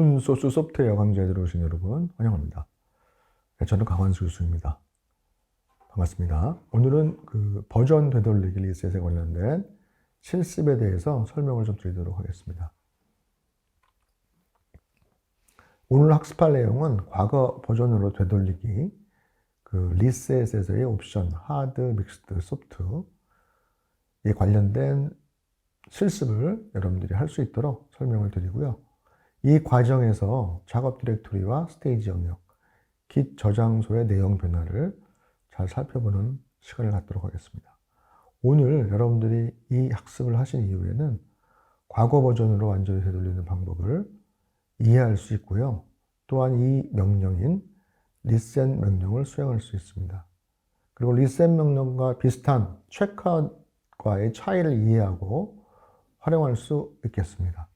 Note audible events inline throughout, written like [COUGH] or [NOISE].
오픈소스 소프트웨어 강좌에 들어오신 여러분 환영합니다. 네, 저는 강환수 교수입니다. 반갑습니다. 오늘은 그 버전 되돌리기 리셋에 관련된 실습에 대해서 설명을 좀 드리도록 하겠습니다. 오늘 학습할 내용은 과거 버전으로 되돌리기, 그 리셋에서의 옵션, 하드, 믹스드, 소프트에 관련된 실습을 여러분들이 할 수 있도록 설명을 드리고요. 이 과정에서 작업 디렉토리와 스테이지 영역, 깃 저장소의 내용 변화를 잘 살펴보는 시간을 갖도록 하겠습니다. 오늘 여러분들이 이 학습을 하신 이후에는 과거 버전으로 완전히 되돌리는 방법을 이해할 수 있고요. 또한 이 명령인 리셋 명령을 수행할 수 있습니다. 그리고 리셋 명령과 비슷한 체크아웃과의 차이를 이해하고 활용할 수 있겠습니다.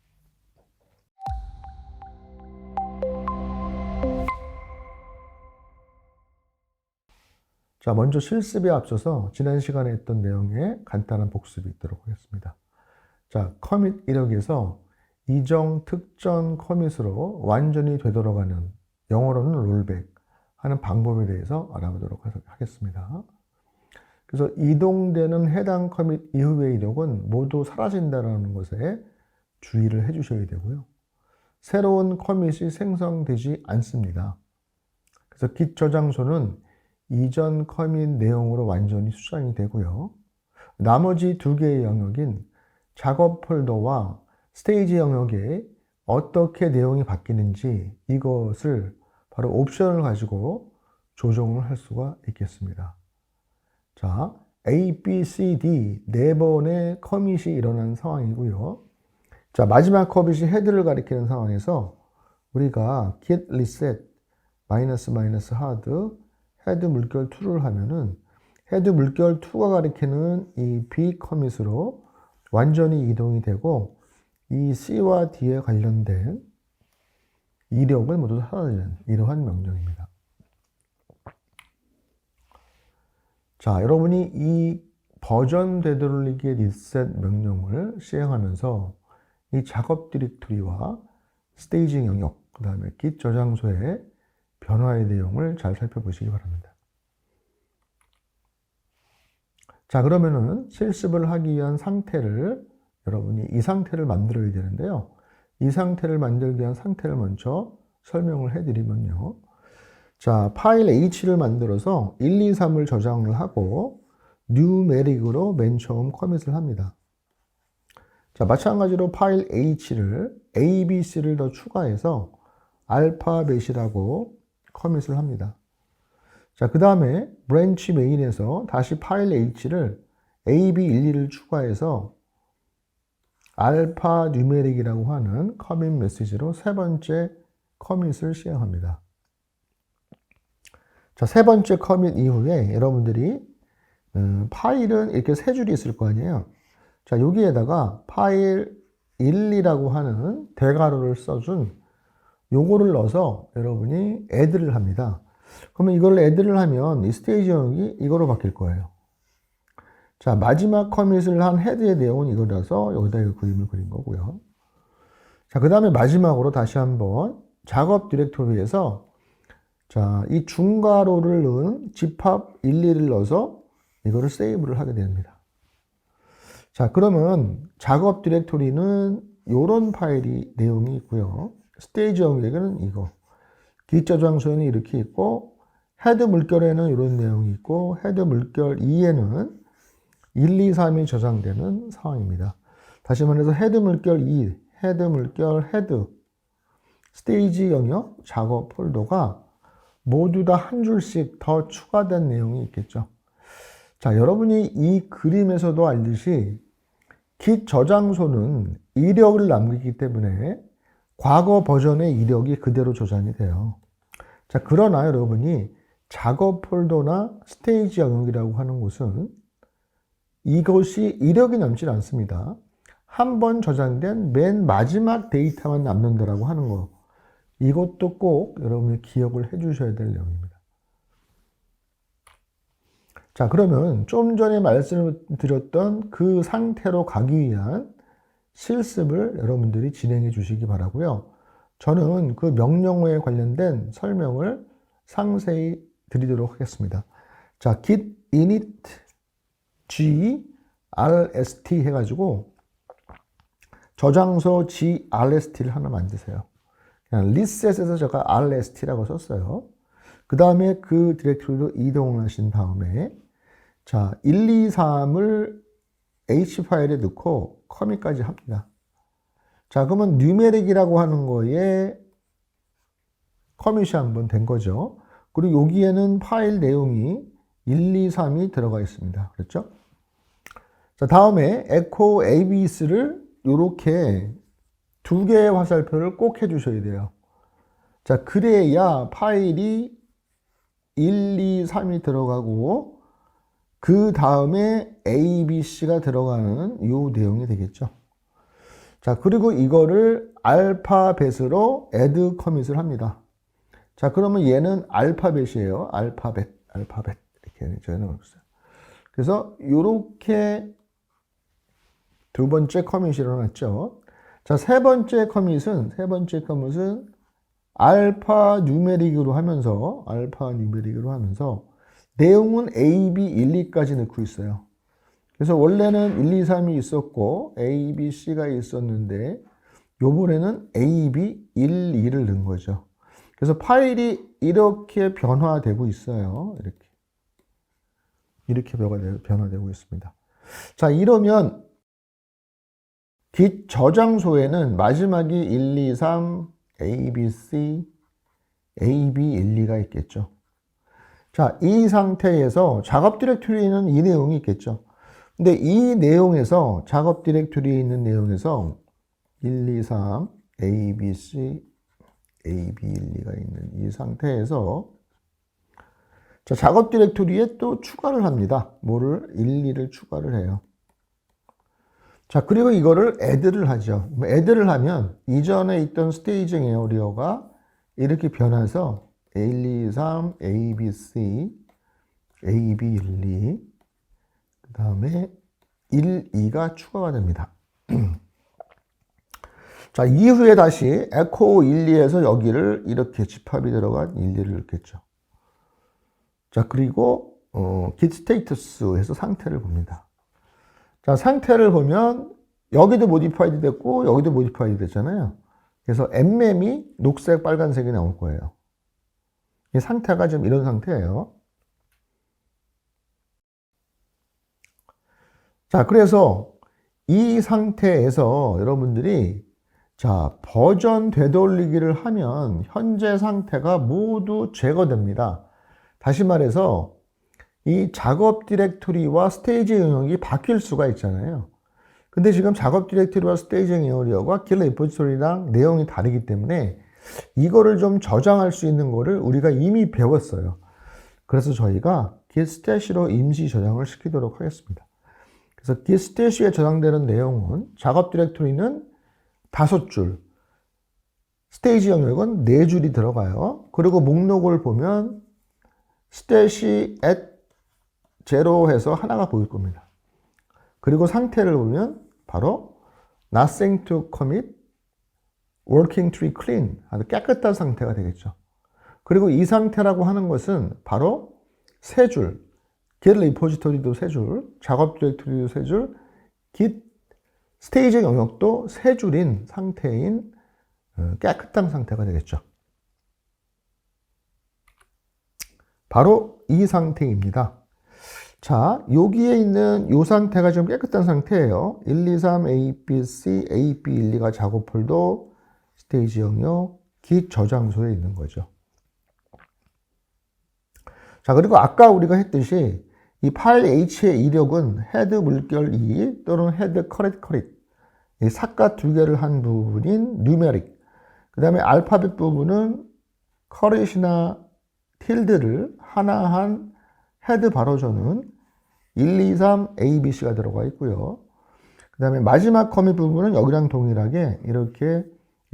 자, 먼저 실습에 앞서서 지난 시간에 했던 내용에 간단한 복습이 있도록 하겠습니다. 자, 커밋 이력에서 이정 특전 커밋으로 완전히 되돌아가는 영어로는 롤백 하는 방법에 대해서 알아보도록 하겠습니다. 그래서 이동되는 해당 커밋 이후의 이력은 모두 사라진다는 것에 주의를 해 주셔야 되고요. 새로운 커밋이 생성되지 않습니다. 그래서 깃 저장소는 이전 커밋 내용으로 완전히 수정이 되고요. 나머지 두 개의 영역인 작업 폴더와 스테이지 영역에 어떻게 내용이 바뀌는지 이것을 바로 옵션을 가지고 조정을 할 수가 있겠습니다. 자, A, B, C, D 네 번의 커밋이 일어난 상황이고요. 자, 마지막 커밋이 헤드를 가리키는 상황에서 우리가 git reset 마이너스 마이너스 하드 헤드 물결 2를 하면은 헤드 물결 2가 가리키는 이 B 커밋으로 완전히 이동이 되고 이 C와 D에 관련된 이력을 모두 사라지는 이러한 명령입니다. 자, 여러분이 이 버전 되돌리기 리셋 명령을 시행하면서 이 작업 디렉토리와 스테이징 영역, 그 다음에 깃 저장소의 변화의 내용을 잘 살펴보시기 바랍니다. 자, 그러면은 실습을 하기 위한 상태를 여러분이 이 상태를 만들어야 되는데요. 이 상태를 만들기 위한 상태를 먼저 설명을 해드리면요. 자, 파일 H를 만들어서 1, 2, 3을 저장을 하고 뉴메릭으로 맨 처음 커밋을 합니다. 자, 마찬가지로 파일 H를 A, B, C를 더 추가해서 알파벳이라고 커밋을 합니다. 자, 그 다음에 브랜치 메인에서 다시 파일 H를 AB12를 추가해서 알파 뉴메릭이라고 하는 커밋 메시지로 세 번째 커밋을 시행합니다. 자, 세 번째 커밋 이후에 여러분들이 음, 파일은 이렇게 세 줄이 있을 거 아니에요. 자, 여기에다가 파일 1, 2라고 하는 대괄호를 써준 요거를 넣어서 여러분이 애드를 합니다. 그러면 이걸 애드를 하면 이 스테이지 영역이 이거로 바뀔 거예요. 자, 마지막 커밋을 한 헤드의 내용은 이거라서 여기다 이 그림을 그린 거고요. 자, 그 다음에 마지막으로 다시 한번 작업 디렉토리에서 자, 이 중괄호를 넣은 집합 1, 2를 넣어서 이거를 세이브를 하게 됩니다. 자, 그러면 작업 디렉토리는 이런 파일이 내용이 있고요. 스테이지 영역에는 이거. 기 저장소에는 이렇게 있고 헤드 물결에는 이런 내용이 있고 헤드 물결 2에는 1, 2, 3이 저장되는 상황입니다. 다시 말해서 헤드 물결 2, 헤드 물결 헤드, 스테이지 영역, 작업 폴더가 모두 다 한 줄씩 더 추가된 내용이 있겠죠. 자, 여러분이 이 그림에서도 알듯이 깃 저장소는 이력을 남기기 때문에 과거 버전의 이력이 그대로 저장이 돼요. 자, 그러나 여러분이 작업 폴더나 스테이지 영역이라고 하는 곳은 이것이 이력이 남지 않습니다. 한 번 저장된 맨 마지막 데이터만 남는다라고 하는 거. 이것도 꼭 여러분이 기억을 해 주셔야 될 내용입니다. 자, 그러면 좀 전에 말씀을 드렸던 그 상태로 가기 위한 실습을 여러분들이 진행해 주시기 바라고요. 저는 그 명령어에 관련된 설명을 상세히 드리도록 하겠습니다. 자, git init g rst 해가지고 저장소 g rst를 하나 만드세요. 그냥 리셋에서 제가 rst라고 썼어요. 그 다음에 그 디렉토리로 이동을 하신 다음에 자, 1, 2, 3을 H 파일에 넣고 커밋까지 합니다. 자, 그러면 뉴메릭이라고 하는 거에 커밋이 한번 된 거죠. 그리고 여기에는 파일 내용이 1, 2, 3이 들어가 있습니다. 그렇죠? 자, 다음에 echo abs를 이렇게 두 개의 화살표를 꼭 해주셔야 돼요. 자, 그래야 파일이 1, 2, 3이 들어가고 그 다음에 A, B, C가 들어가는 이 내용이 되겠죠. 자, 그리고 이거를 알파벳으로 add 커밋을 합니다. 자, 그러면 얘는 알파벳이에요. 알파벳, 알파벳. 이렇게 저희는 없어요. 그래서 이렇게 두 번째 커밋이 일어났죠. 자, 세 번째 커밋은, 세 번째 커밋은 알파 뉴메릭으로 하면서, 알파 뉴메릭으로 하면서 내용은 A, B, 1, 2까지 넣고 있어요. 그래서 원래는 1, 2, 3이 있었고 A, B, C가 있었는데 요번에는 A, B, 1, 2를 넣은 거죠. 그래서 파일이 이렇게 변화되고 있어요. 이렇게. 이렇게 변화되고 있습니다. 자, 이러면 git 저장소에는 마지막이 1, 2, 3, A, B, C, A, B, 1, 2가 있겠죠. 자, 이 상태에서 작업 디렉토리에는 이 내용이 있겠죠. 근데 이 내용에서 작업 디렉토리에 있는 내용에서 1, 2, 3, A, B, C, A, B, 1, 2가 있는 이 상태에서 자, 작업 디렉토리에 또 추가를 합니다. 뭐를 1, 2를 추가를 해요. 자, 그리고 이거를 add를 하죠. add를 하면 이전에 있던 스테이징 에어리어가 이렇게 변해서 1, 2, 3, A, B, C, A, B, 1, 2, 그 다음에 1, 2가 추가가 됩니다. [CLEARS THROAT] 자, 이후에 다시 에코 1, 2에서 여기를 이렇게 집합이 들어간 1, 2를 넣겠죠. 자, 그리고 어, git status 해서 상태를 봅니다. 자, 상태를 보면 여기도 모디파이드 됐고 여기도 모디파이드 됐잖아요. 그래서 mm이 녹색, 빨간색이 나올 거예요. 이 상태가 지금 이런 상태예요. 자, 그래서 이 상태에서 여러분들이 자, 버전 되돌리기를 하면 현재 상태가 모두 제거됩니다. 다시 말해서 이 작업 디렉토리와 스테이지 영역이 바뀔 수가 있잖아요. 근데 지금 작업 디렉토리와 스테이지 영역과 길 레포지토리랑 내용이 다르기 때문에 이거를 좀 저장할 수 있는 거를 우리가 이미 배웠어요. 그래서 저희가 gitstat로 임시 저장을 시키도록 하겠습니다. 그래서 gitstat에 저장되는 내용은 작업 디렉토리는 다섯 줄, 스테이지 영역은 네 줄이 들어가요. 그리고 목록을 보면 스탯이 at 제로 해서 하나가 보일 겁니다. 그리고 상태를 보면 바로 nothing to commit, working tree clean, 아주 깨끗한 상태가 되겠죠. 그리고 이 상태라고 하는 것은 바로 세 줄, git repository도 세 줄, 작업 디렉토리도 세 줄, git 스테이지 영역도 세 줄인 상태인 어, 깨끗한 상태가 되겠죠. 바로 이 상태입니다. 자, 여기에 있는 이 상태가 좀 깨끗한 상태예요. 1, 2, 3, A, B, C, A, B, 1, 2가 작업 폴더, 스테이지 영역, 기 저장소에 있는 거죠. 자, 그리고 아까 우리가 했듯이 이 파일 H의 이력은 헤드 물결 2 또는 헤드 커렛 커렛 이 삭과 두 개를 한 부분인 뉴메릭 그 다음에 알파벳 부분은 커렛이나 틸드를 하나 한 헤드 바로 저는 1, 2, 3, A, B, C가 들어가 있고요. 그 다음에 마지막 커밋 부분은 여기랑 동일하게 이렇게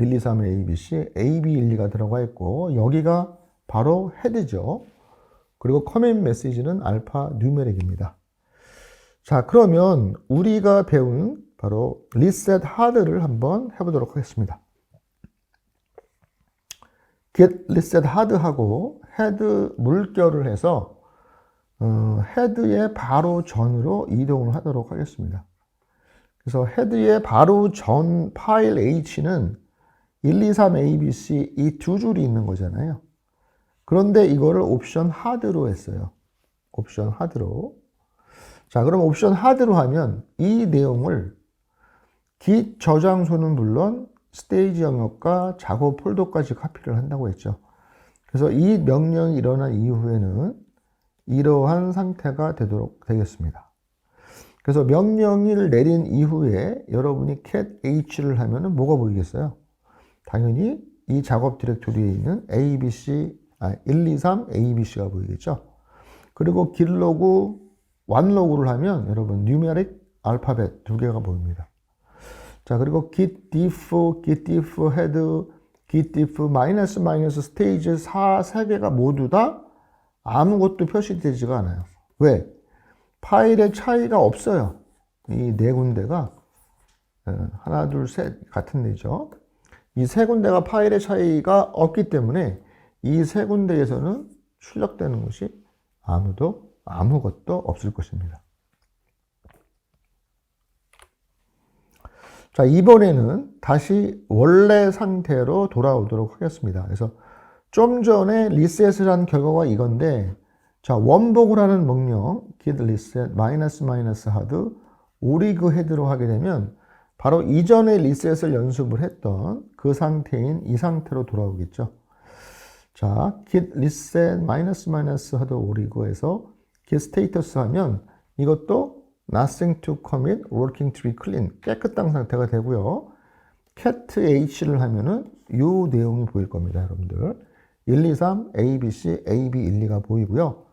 1, 2, 3, A, B, C, A, B, 1, 2가 들어가 있고 여기가 바로 헤드죠. 그리고 커밋 메시지는 알파 뉴메릭입니다. 자, 그러면 우리가 배운 바로 리셋 하드를 한번 해보도록 하겠습니다. get reset hard하고 head 물결을 해서 어, 헤드의 바로 전으로 이동을 하도록 하겠습니다. 그래서 헤드의 바로 전 파일 H는 1, 2, 3, A, B, C 이 두 줄이 있는 거잖아요. 그런데 이거를 옵션 하드로 했어요. 옵션 하드로. 자, 그럼 옵션 하드로 하면 이 내용을 git 저장소는 물론 스테이지 영역과 작업 폴더까지 카피를 한다고 했죠. 그래서 이 명령이 일어난 이후에는 이러한 상태가 되도록 되겠습니다. 그래서 명령을 내린 이후에 여러분이 cat h를 하면은 뭐가 보이겠어요? 당연히 이 작업 디렉토리에 있는 abc, 아, 1, 2, 3, abc가 보이겠죠? 그리고 길 로그, 완 로그를 하면 여러분 numeric, 알파벳 두 개가 보입니다. 자, 그리고 git diff, git diff head, git diff 마이너스 마이너스 스테이지 4, 세 개가 모두 다 아무것도 표시되지가 않아요. 왜? 파일의 차이가 없어요. 이 네 군데가 어, 하나, 둘, 셋 같은 데죠. 이 세 군데가 파일의 차이가 없기 때문에 이 세 군데에서는 출력되는 것이 아무도 아무것도 없을 것입니다. 자, 이번에는 다시 원래 상태로 돌아오도록 하겠습니다. 그래서 좀 전에 리셋을 한 결과가 이건데, 자, 원복을 하는 명령, git reset 마이너스 마이너스 하드 오리그 헤드로 하게 되면 바로 이전에 리셋을 연습을 했던 그 상태인 이 상태로 돌아오겠죠. 자, git reset 마이너스 마이너스 하드 오리그에서 git status 하면 이것도 nothing to commit, working to be clean 깨끗한 상태가 되고요. cat h를 하면은 이 내용이 보일 겁니다, 여러분들. 1, 2, 3, A, B, C, A, B, 1, 2가 보이고요.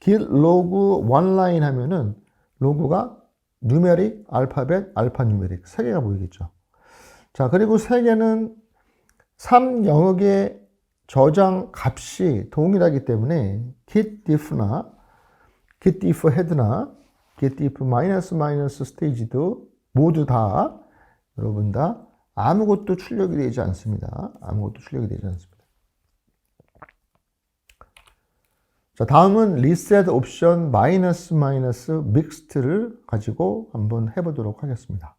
git log one line 하면은 로그가 누메릭, 알파벳, 알파 누메릭 세 개가 보이겠죠. 자, 그리고 세 개는 3 영역의 저장 값이 동일하기 때문에 git diff나 git diff head나 git diff 마이너스 마이너스 스테이지도 모두 다 여러분 다 아무것도 출력이 되지 않습니다. 아무것도 출력이 되지 않습니다. 자, 다음은 reset 옵션 마이너스 마이너스 믹스트를 가지고 한번 해보도록 하겠습니다.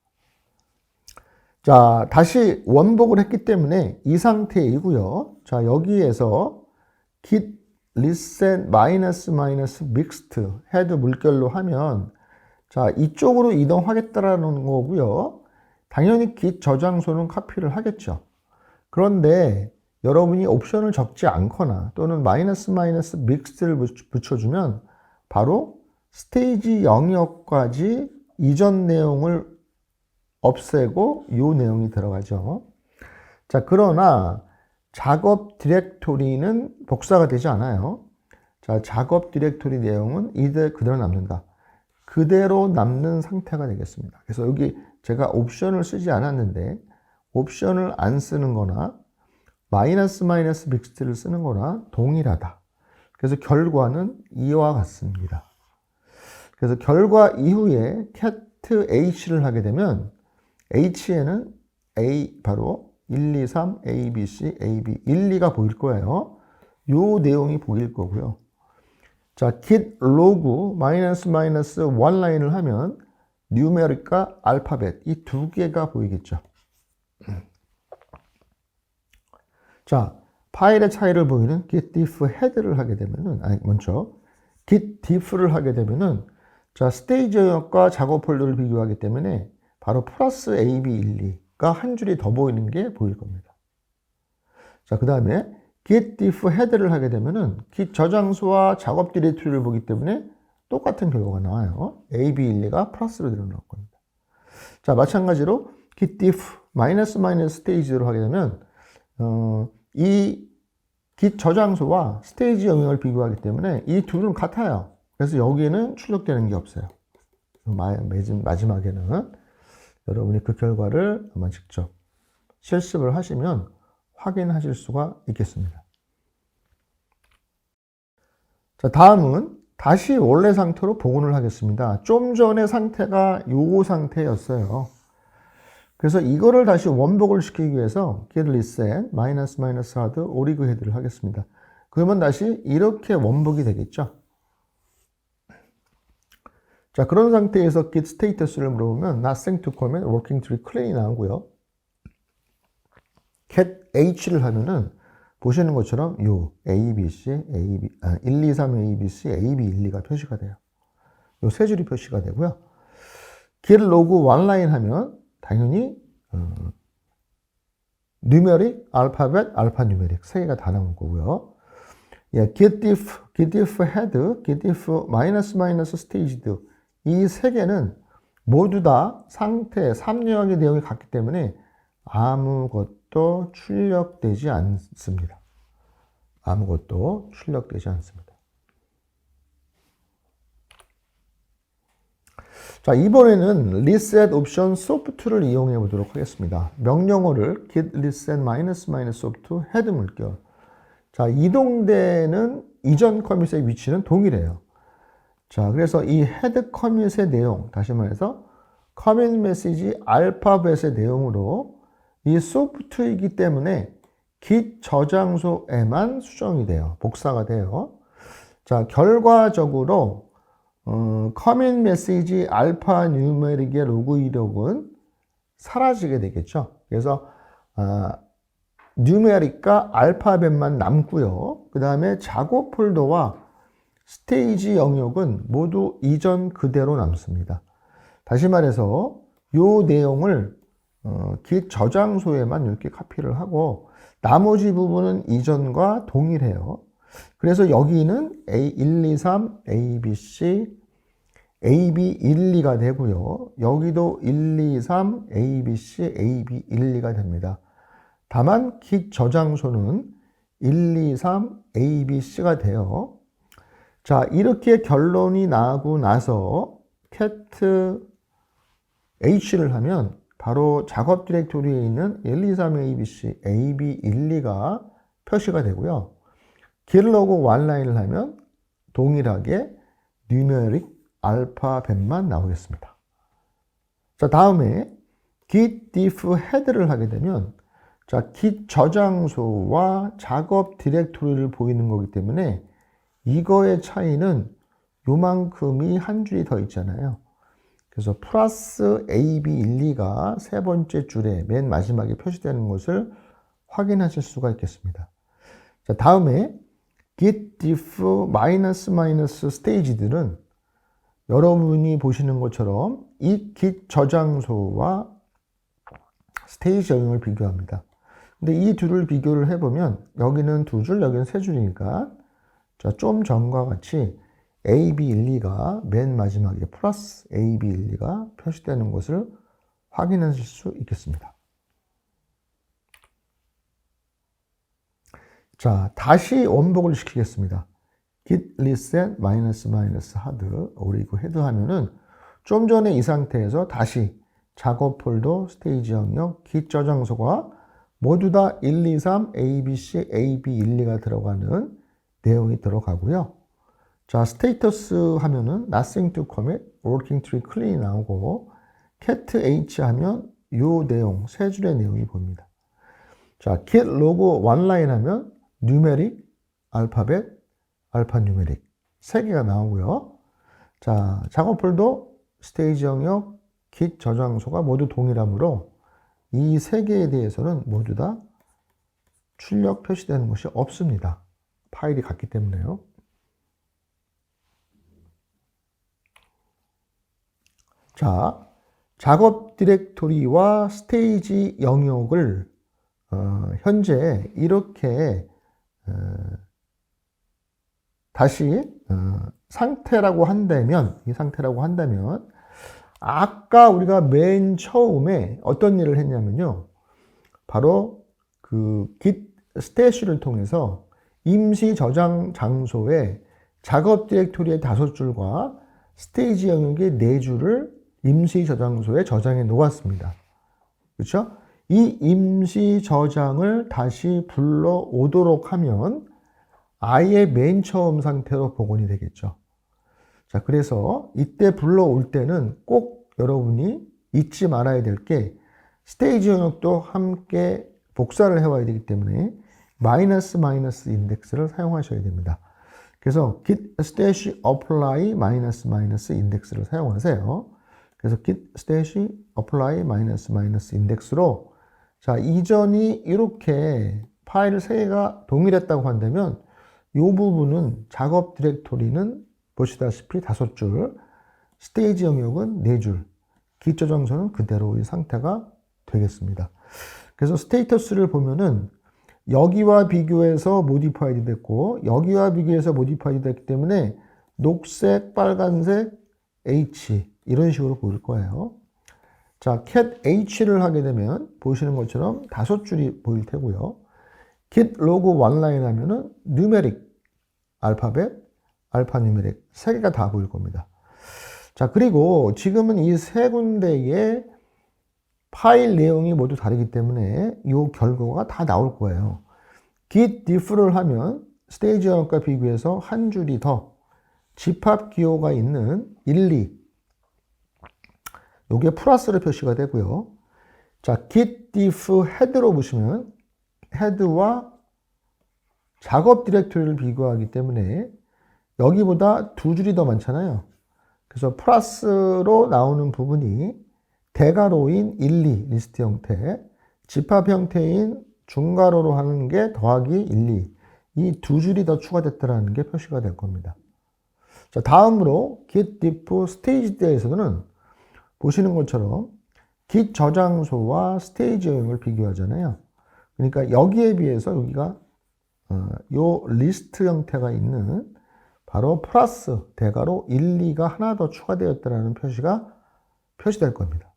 자, 다시 원복을 했기 때문에 이 상태이고요. 자, 여기에서 git reset 마이너스 마이너스 믹스트 헤드 물결로 하면 자, 이쪽으로 이동하겠다라는 거고요. 당연히 git 저장소는 카피를 하겠죠. 그런데 여러분이 옵션을 적지 않거나 또는 마이너스 마이너스 믹스를 붙여주면 바로 스테이지 영역까지 이전 내용을 없애고 이 내용이 들어가죠. 자, 그러나 작업 디렉토리는 복사가 되지 않아요. 자, 작업 디렉토리 내용은 이대 그대로 남는다. 그대로 남는 상태가 되겠습니다. 그래서 여기 제가 옵션을 쓰지 않았는데 옵션을 안 쓰는 거나 마이너스 마이너스 믹스트를 쓰는 거나 동일하다. 그래서 결과는 이와 같습니다. 그래서 결과 이후에 cat h를 하게 되면 h에는 a 바로 1, 2, 3, a, b, c, a, b, 1, 2가 보일 거예요. 요 내용이 보일 거고요. 자, git log 마이너스 마이너스 원 라인을 하면 뉴메릭과 알파벳 이 두 개가 보이겠죠. 자, 파일의 차이를 보이는 git diff head를 하게 되면은, 아니, 먼저, git diff를 하게 되면은, 자, 스테이지 영역과 작업 폴더를 비교하기 때문에 바로 플러스 AB12가 한 줄이 더 보이는 게 보일 겁니다. 자, 그 다음에 git diff head를 하게 되면은 git 저장소와 작업 디렉토리를 보기 때문에 똑같은 결과가 나와요. AB12가 플러스로 늘어날 겁니다. 자, 마찬가지로 git diff 마이너스 마이너스 스테이지로 하게 되면 어, 이 git 저장소와 스테이지 영역을 비교하기 때문에 이 둘은 같아요. 그래서 여기에는 출력되는 게 없어요. 마지막에는 여러분이 그 결과를 아마 직접 실습을 하시면 확인하실 수가 있겠습니다. 자, 다음은 다시 원래 상태로 복원을 하겠습니다. 좀 전에 상태가 요 상태였어요. 그래서 이거를 다시 원복을 시키기 위해서 git reset 마이너스 마이너스 하드 오리그 헤드를 하겠습니다. 그러면 다시 이렇게 원복이 되겠죠. 자, 그런 상태에서 git 스테이터스를 물어보면 nothing to comment, working tree clean이 나오고요. cat h를 하면은 보시는 것처럼 요 a, b, c, a, b, 아, 1, 2, 3, a, b, c, a, b, 1, 2가 표시가 돼요. 요 세 줄이 표시가 되고요. git log one line 하면 당연히 어, 누메릭, 알파벳, 알파 누메릭 세 개가 다 나올 거고요. 예, get if, get if head, get if 마이너스 마이너스 staged 이 세 개는 모두 다 상태 3영역의 내용이 같기 때문에 아무것도 출력되지 않습니다. 아무것도 출력되지 않습니다. 자, 이번에는 reset 옵션 soft를 이용해 보도록 하겠습니다. 명령어를 git reset 마이너스 마이너스 soft 헤드 물결. 자, 이동되는 이전 커밋의 위치는 동일해요. 자, 그래서 이 헤드 커밋의 내용, 다시 말해서 커밋 메시지 알파벳의 내용으로 이 소프트이기 때문에 git 저장소에만 수정이 돼요. 복사가 돼요. 자, 결과적으로 어, 커밋 메시지 알파 뉴메릭의 로그 이력은 사라지게 되겠죠. 그래서 아, 뉴메릭과 알파벳만 남고요. 그 다음에 작업 폴더와 스테이지 영역은 모두 이전 그대로 남습니다. 다시 말해서 이 내용을 어, git 저장소에만 이렇게 카피를 하고 나머지 부분은 이전과 동일해요. 그래서 여기는 A1, 2, 3, A, B, C, A, B, 1, 2가 되고요. 여기도 1, 2, 3, A, B, C, A, B, 1, 2가 됩니다. 다만 git 저장소는 1, 2, 3, A, B, C가 돼요. 자, 이렇게 결론이 나고 나서 cat h를 하면 바로 작업 디렉토리에 있는 1, 2, 3, A, B, C, A, B, 1, 2가 표시가 되고요. 길러고 원라인을 하면 동일하게 numeric 알파벳만 나오겠습니다. 자, 다음에 git diff head를 하게 되면 자, git 저장소와 작업 디렉토리를 보이는 거기 때문에 이거의 차이는 요만큼이 한 줄이 더 있잖아요. 그래서 플러스 AB12가 세 번째 줄에 맨 마지막에 표시되는 것을 확인하실 수가 있겠습니다. 자, 다음에 git diff 마이너스 마이너스 스테이지들은 여러분이 보시는 것처럼 이 git 저장소와 스테이지 영역을 비교합니다. 근데 이 둘을 비교를 해보면 여기는 두 줄, 여기는 세 줄이니까 자, 좀 전과 같이 AB12가 맨 마지막에 플러스 AB12가 표시되는 것을 확인하실 수 있겠습니다. 자, 다시 원복을 시키겠습니다. Git reset 마이너스 마이너스 하드 오리고 헤드 하면은 좀 전에 이 상태에서 다시 작업 폴더 스테이지 영역 git 저장소가 모두 다 1, 2, 3, A, B, C, A, B, 1, 2가 들어가는 내용이 들어가고요. 자, 스테이터스 하면은 nothing to commit, working tree clean 나오고 cat h 하면 요 내용, 세 줄의 내용이 보입니다. 자, git log one line 하면 numeric, 알파벳, 알파 뉴메릭 세 개가 나오고요. 자, 작업풀도 스테이지 영역, git 저장소가 모두 동일하므로 이세 개에 대해서는 모두 다 출력 표시되는 것이 없습니다. 파일이 같기 때문에요. 자, 작업 디렉토리와 스테이지 영역을 어, 현재 이렇게 어, 다시 어, 상태라고 한다면 이 상태라고 한다면 아까 우리가 맨 처음에 어떤 일을 했냐면요. 바로 그 git 스태시를 통해서 임시 저장 장소에 작업 디렉토리의 다섯 줄과 스테이지 영역의 네 줄을 임시 저장소에 저장해 놓았습니다. 그렇죠? 이 임시 저장을 다시 불러오도록 하면 아예 맨 처음 상태로 복원이 되겠죠. 자, 그래서 이때 불러올 때는 꼭 여러분이 잊지 말아야 될 게 스테이지 영역도 함께 복사를 해와야 되기 때문에 마이너스 마이너스 인덱스를 사용하셔야 됩니다. 그래서 git stash apply 마이너스 마이너스 인덱스를 사용하세요. 그래서 git stash apply 마이너스 마이너스 인덱스로 자 이전이 이렇게 파일 3개가 동일했다고 한다면 이 부분은 작업 디렉토리는 보시다시피 다섯 줄, 스테이지 영역은 네 줄, 기초 정서는 그대로의 상태가 되겠습니다. 그래서 스테이터스를 보면은 여기와 비교해서 모디파이드 됐고 여기와 비교해서 모디파이드 됐기 때문에 녹색, 빨간색, H 이런 식으로 보일 거예요. 자, cat H를 하게 되면 보시는 것처럼 다섯 줄이 보일 테고요. git 로그 원라인 하면은 누메릭 알파벳, 알파 누메릭 세 개가 다 보일 겁니다. 자, 그리고 지금은 이 세 군데의 파일 내용이 모두 다르기 때문에 이 결과가 다 나올 거예요. git diff를 하면 스테이지 영역과 비교해서 한 줄이 더 집합 기호가 있는 1, 2 요게 플러스로 표시가 되고요. 자, git diff head로 보시면 헤드와 작업 디렉토리를 비교하기 때문에 여기보다 두 줄이 더 많잖아요. 그래서 플러스로 나오는 부분이 대괄호인 1, 2 리스트 형태, 집합 형태인 중괄호로 하는 게 더하기 1, 2. 이 두 줄이 더 추가됐다는 게 표시가 될 겁니다. 자, 다음으로 git diff 스테이지 때에서는 보시는 것처럼 git 저장소와 스테이지 여행을 비교하잖아요. 그러니까 여기에 비해서 여기가 어, 요 리스트 형태가 있는 바로 플러스 대괄호 1, 2가 하나 더 추가되었다는 표시가 표시될 겁니다.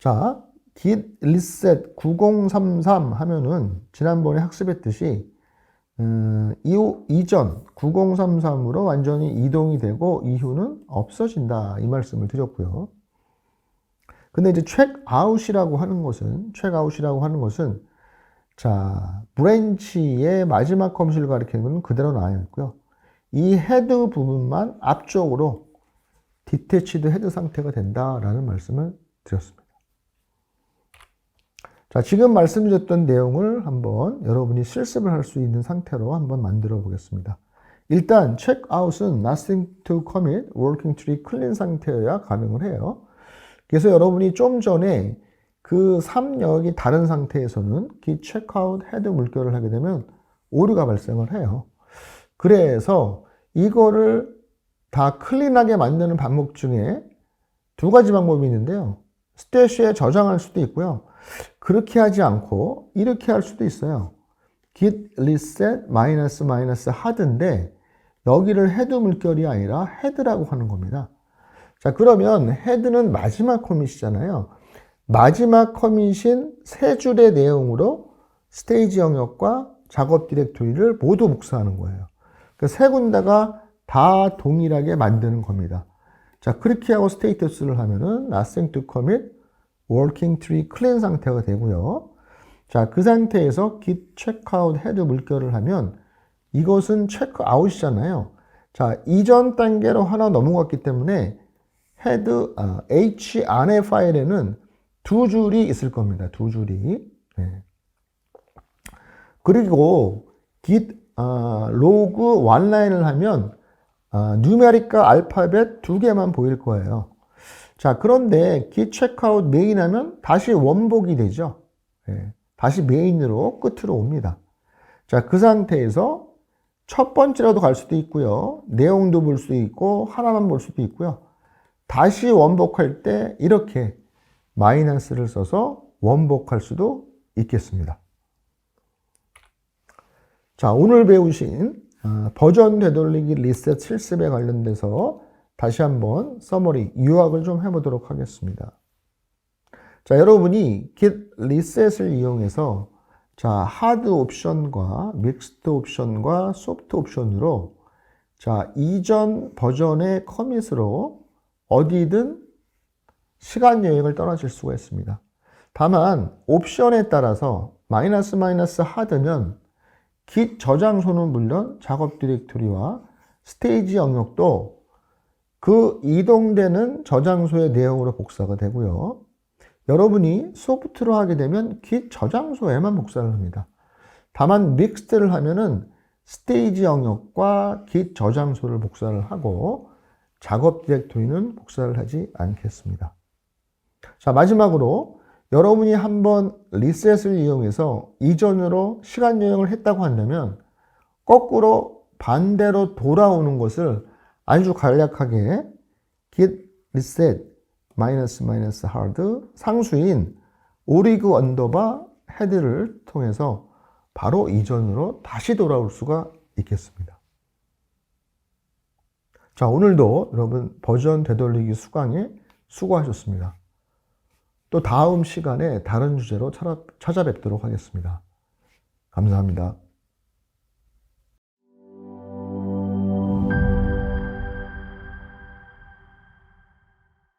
자, git reset 9033 하면은 지난번에 학습했듯이 음, 이, 이전 9033으로 완전히 이동이 되고 이후는 없어진다 이 말씀을 드렸고요. 근데 이제 체크아웃이라고 하는 것은 체크아웃이라고 하는 것은 자 브랜치의 마지막 컴실을 가리키는 것은 그대로 나와 있고요. 이 헤드 부분만 앞쪽으로 디테치드 헤드 상태가 된다라는 말씀을 드렸습니다. 자, 지금 말씀드렸던 내용을 한번 여러분이 실습을 할 수 있는 상태로 한번 만들어 보겠습니다. 일단 checkout은 nothing to commit, working tree clean 상태여야 가능을 해요. 그래서 여러분이 좀 전에 그 3역이 다른 상태에서는 이 checkout 헤드 물결을 하게 되면 오류가 발생을 해요. 그래서 이거를 다 클린하게 만드는 방법 중에 두 가지 방법이 있는데요. 스테이시에 저장할 수도 있고요. 그렇게 하지 않고 이렇게 할 수도 있어요. git reset 마이너스 마이너스 하드인데 여기를 헤드 물결이 아니라 헤드라고 하는 겁니다. 자, 그러면 헤드는 마지막 커밋이잖아요. 마지막 커밋인 세 줄의 내용으로 스테이지 영역과 작업 디렉토리를 모두 복사하는 거예요. 그세 군데가 다 동일하게 만드는 겁니다. 자, 그렇게 하고 스테이터스를 하면은 nothing to commit, working tree clean 상태가 되고요. 자, 그 상태에서 git checkout head 물결을 하면 이것은 checkout이잖아요. 자, 이전 단계로 하나 넘어갔기 때문에 head 아, h 안의 파일에는 두 줄이 있을 겁니다. 두 줄이. 네. 그리고 git 아, 로그 원라인을 하면 아, 누메릭과 알파벳 두 개만 보일 거예요. 자, 그런데 git checkout 메인 하면 다시 원복이 되죠. 예, 다시 메인으로 끝으로 옵니다. 자, 그 상태에서 첫 번째로도 갈 수도 있고요. 내용도 볼 수 있고, 하나만 볼 수도 있고요. 다시 원복할 때 이렇게 마이너스를 써서 원복할 수도 있겠습니다. 자, 오늘 배우신 어, 버전 되돌리기 리셋 실습에 관련돼서 다시 한번 서머리, 유학을 좀 해보도록 하겠습니다. 자, 여러분이 git reset을 이용해서 자, 하드 옵션과 믹스드 옵션과 소프트 옵션으로 자, 이전 버전의 커밋으로 어디든 시간 여행을 떠나실 수가 있습니다. 다만 옵션에 따라서 마이너스 마이너스 하드면 git 저장소는 물론 작업 디렉토리와 스테이지 영역도 그 이동되는 저장소의 내용으로 복사가 되고요. 여러분이 소프트로 하게 되면 git 저장소에만 복사를 합니다. 다만 믹스트를 하면은 스테이지 영역과 git 저장소를 복사를 하고 작업 디렉토리는 복사를 하지 않겠습니다. 자, 마지막으로 여러분이 한번 리셋을 이용해서 이전으로 시간 여행을 했다고 한다면 거꾸로 반대로 돌아오는 것을 아주 간략하게 git reset 마이너스 마이너스 hard 상수인 오리그 언더바 헤드를 통해서 바로 이전으로 다시 돌아올 수가 있겠습니다. 자, 오늘도 여러분 버전 되돌리기 수강에 수고하셨습니다. 또 다음 시간에 다른 주제로 찾아뵙도록 하겠습니다. 감사합니다.